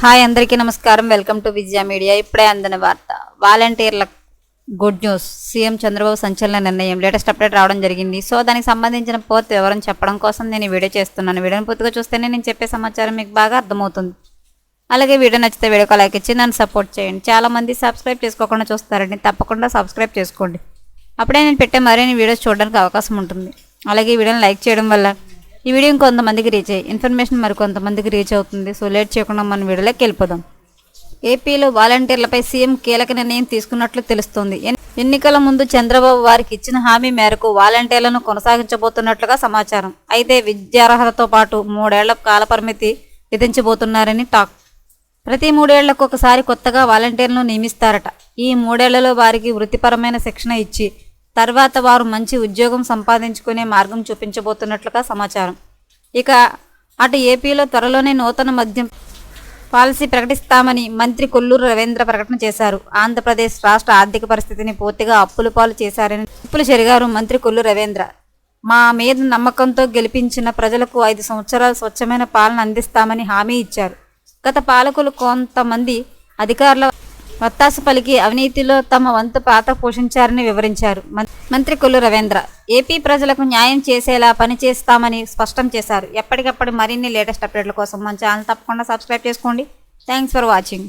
Hi అందరికీ నమస్కారం. Welcome to Vijaya media. ఇప్పుడే అందిన వార్త. వాలంటీర్ల గుడ్ న్యూస్. సీఎం చంద్రబాబు సంచలన నిర్ణయం. లేటెస్ట్ అప్డేట్ రావడం జరిగింది. సో దానికి సంబంధించిన పూర్తి వివరం చెప్పడం కోసం నేను వీడియో చేస్తున్నాను. వీడియోని పూర్తిగా చూస్తేనే నేను చెప్పే సమాచారం మీకు బాగా అర్థమవుతుంది. అలాగే వీడియో నచ్చితే వీడియో లైక్ ఇచ్చి నన్ను సపోర్ట్ చేయండి. చాలామంది సబ్స్క్రైబ్ చేసుకోకుండా చూస్తారండి. తప్పకుండా సబ్స్క్రైబ్ చేసుకోండి. అప్పుడే నేను పెట్టే మరిన్ని వీడియోస్ చూడడానికి అవకాశం ఉంటుంది. అలాగే వీడియోని లైక్ చేయడం వల్ల ఈ వీడియో ఇంకొంతమందికి రీచ్ అయ్యి ఇన్ఫర్మేషన్ మరి కొంతమందికి రీచ్ అవుతుంది. సో లేట్ చేయకుండా మనం వీడియోలోకి వెళ్ళిపోదాం. ఏపీలో వాలంటీర్లపై సీఎం కీలక నిర్ణయం తీసుకున్నట్లు తెలుస్తోంది. ఎన్నికల ముందు చంద్రబాబు వారికి ఇచ్చిన హామీ మేరకు వాలంటీర్లను కొనసాగించబోతున్నట్లుగా సమాచారం. అయితే విద్యార్హతతో పాటు మూడేళ్ళ కాలపరిమితి విధించబోతున్నారని టాక్. ప్రతి మూడేళ్ళకు ఒకసారి కొత్తగా వాలంటీర్లను నియమిస్తారట. ఈ మూడేళ్ళలో వారికి వృత్తిపరమైన శిక్షణ ఇచ్చి తర్వాత వారు మంచి ఉద్యోగం సంపాదించుకునే మార్గం చూపించబోతున్నట్లుగా సమాచారం. ఇక అటు ఏపీలో త్వరలోనే నూతన మద్యం పాలసీ ప్రకటిస్తామని మంత్రి కొల్లూరు రవీంద్ర ప్రకటన చేశారు. ఆంధ్రప్రదేశ్ రాష్ట్ర ఆర్థిక పరిస్థితిని పూర్తిగా అప్పుల పాలు చేశారని అప్పులు చెరిగారు మంత్రి కొల్లూరు రవీంద్ర. మా మీద నమ్మకంతో గెలిపించిన ప్రజలకు ఐదు సంవత్సరాలు స్వచ్ఛమైన పాలన అందిస్తామని హామీ ఇచ్చారు. గత పాలకులు కొంతమంది అధికారుల వత్తాసు పలికి అవినీతిలో తమ వంతు పాత్ర పోషించారని వివరించారు. మంత్రి కొల్లు రవీంద్ర ఏపీ ప్రజలకు న్యాయం చేసేలా పనిచేస్తామని స్పష్టం చేశారు. ఎప్పటికప్పుడు మరిన్ని లేటెస్ట్ అప్డేట్ల కోసం మన ఛానల్ తప్పకుండా సబ్స్క్రైబ్ చేసుకోండి. Thanks for watching.